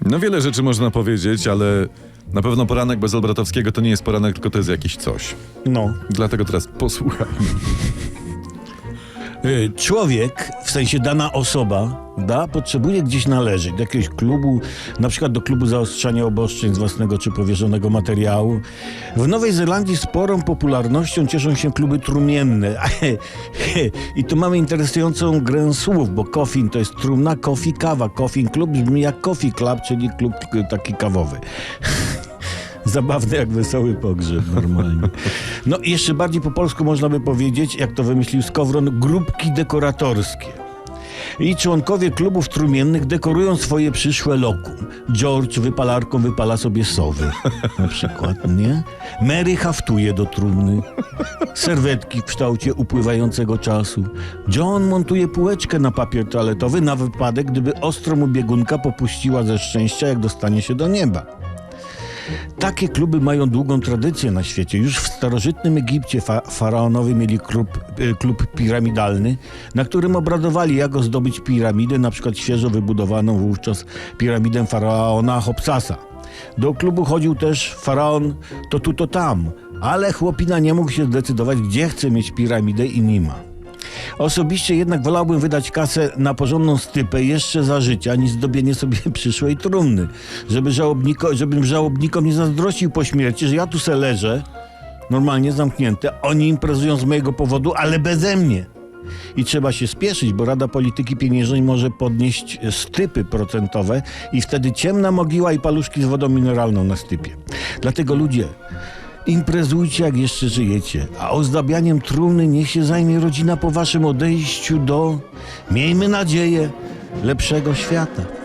No wiele rzeczy można powiedzieć, ale na pewno poranek bez Olbratowskiego to nie jest poranek, tylko to jest jakiś coś. No. Dlatego teraz posłuchajmy. Y, Człowiek, w sensie dana osoba, da, potrzebuje gdzieś należeć, do jakiegoś klubu, na przykład do klubu zaostrzania obostrzeń z własnego czy powierzonego materiału. W Nowej Zelandii sporą popularnością cieszą się kluby trumienne. I tu mamy interesującą grę słów, bo coffin to jest trumna, coffee, kawa. Coffin klub brzmi jak coffee club, czyli klub y, taki kawowy. Zabawny jak wesoły pogrzeb normalnie. No i jeszcze bardziej po polsku można by powiedzieć, jak to wymyślił Skowron, grupki dekoratorskie. I członkowie klubów trumiennych dekorują swoje przyszłe lokum. George wypalarką wypala sobie sowy, na przykład, nie? Mary haftuje do trumny. Serwetki w kształcie upływającego czasu. John montuje półeczkę na papier toaletowy na wypadek, gdyby ostro mu biegunka popuściła ze szczęścia, jak dostanie się do nieba. Takie kluby mają długą tradycję na świecie. Już w starożytnym Egipcie fa faraonowie mieli klub, e, klub piramidalny, na którym obradowali, jak zdobyć piramidę, na przykład świeżo wybudowaną wówczas piramidę faraona Hopsasa. Do klubu chodził też faraon to tu, to tam, ale chłopina nie mógł się zdecydować, gdzie chce mieć piramidę i nie ma. Osobiście jednak wolałbym wydać kasę na porządną stypę jeszcze za życia, niż zdobienie sobie przyszłej trumny. Żeby żałobniko, żebym żałobnikom nie zazdrościł po śmierci, że ja tu se leżę, normalnie zamknięte, oni imprezują z mojego powodu, ale beze mnie. I trzeba się spieszyć, bo Rada Polityki Pieniężnej może podnieść stypy procentowe i wtedy ciemna mogiła i paluszki z wodą mineralną na stypie. Dlatego ludzie, imprezujcie jak jeszcze żyjecie, a ozdabianiem trumny niech się zajmie rodzina po waszym odejściu do, miejmy nadzieję, lepszego świata.